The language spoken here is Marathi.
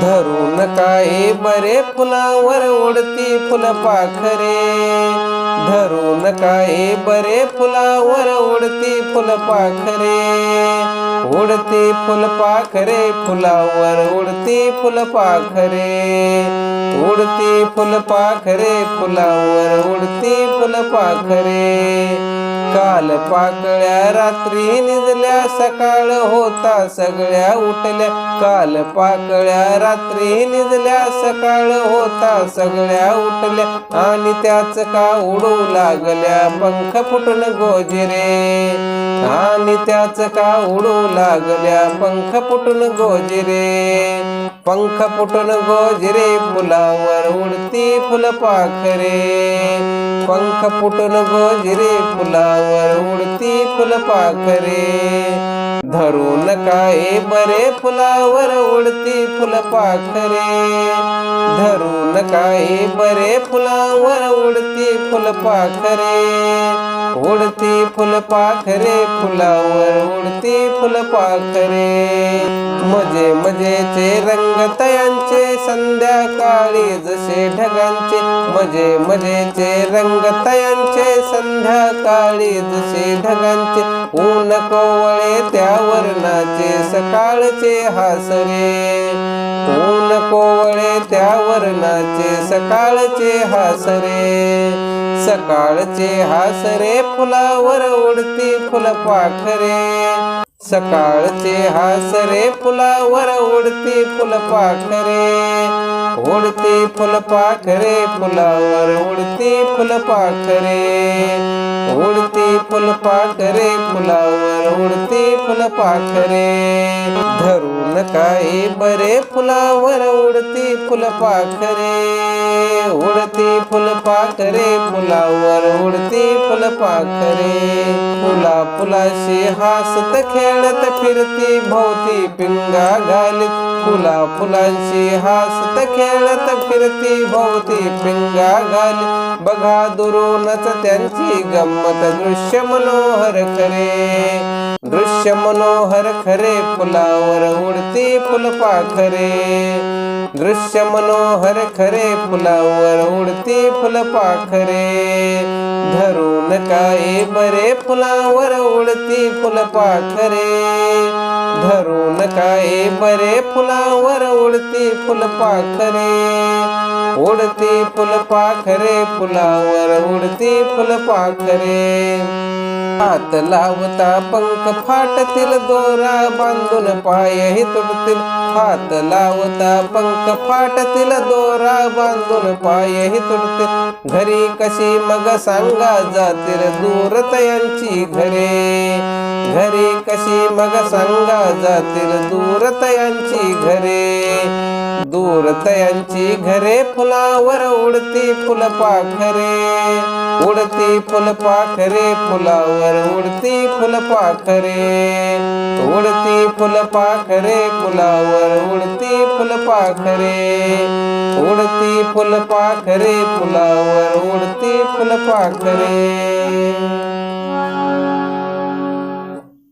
धरून काय बरे फुलावर उडती फुलपाखरे धरून काय बरे फुलावर उडती फुलपाखरे उडती फुलपाखरे फुलावर उडती फुलपाखरे उडती फुलपाखरे फुलावर उडती फुलपाखरे काल पाकळ्या रात्री निजल्या सकाळ होता सगळ्या उठल्या. काल पाकळ्या रात्री निजल्या सकाळ होता सगळ्या उठल्या. आणि त्याच का उडू लागल्या पंख फुटून गोजिरे. आणि त्याच का उडू लागल्या पंख फुटून गोजिरे. पंख फुटून गोजिरे फुलावर उडती फुलपाखरे पंख फुटून गोजरे फुलावर उडती फुलपाखरे धरून काय बरे फुलावर उडती फुलपाखरे धरून बरे फुलावर उडती फुलपाखरे उडती फुलपाखरे फुलावर उडती फुलपाखरे मजे मजेचे रंग तयांचे संध्याकाळी जसे ढगांचे. मजे मजेचे रंग तयांचे संध्याकाळी जसे ढगांचे. ऊन कोवळे त्या वर्णाचे सकाळचे हासरे. ऊन कोवळे त्या वरणाचे सकाळचे हासरे. सकाळचे हासरे फुलावर उडती फुलपाखरे सकाळचे हासरे फुलावर उडती फुलपाखरे उडती फुलपाखरे फुलावर उडती फुलपाखरे उडते फुलपाखरे फुलावर उडते फुलपाखरे धरून काही बरे फुलावर उडते फुलपाखरे उडते पाखरे फुलावर उडती फुलपाखरे फुला फुलाशी हसत खेळत फिरती भोवती पिंगा घालीत. फुला फुलांशी हसत खेळत फिरती भोवती पिंगा घालीत. बघा दुरूनच त्यांची गंमत दृश्य मनोहर करे. दृश्य मनोहर खरे फुलावर उडती फुलपाखरे दृश्य मनोहर खरे फुलावर उडती फुलपाखरे धरून काय बरे फुलावर उडती फुलपाखरे धरून काय बरे फुलावर उडती फुलपाखरे उडती फुलपाखरे फुलावर उडती फुलपाखरे हात लावता पंख फाटतील दोरा बांधून पायही तुटतील. हात लावता पंख फाटतील दोरा बांधून पायही तुटतील. घरी कशी मग सांगा जातील दूर तयांची घरे. घरी कशी मग सांगा जातील दूर तयांची घरे. दूरतयांची घरे फुलावर उडती फुलपाखरे. उडती फुलपाखरे फुलावर उडती फुलपाखरे. उडती फुलपाखरे फुलावर उडती फुलपाखरे. उडती फुलपाखरे फुलावर उडती फुलपाखरे.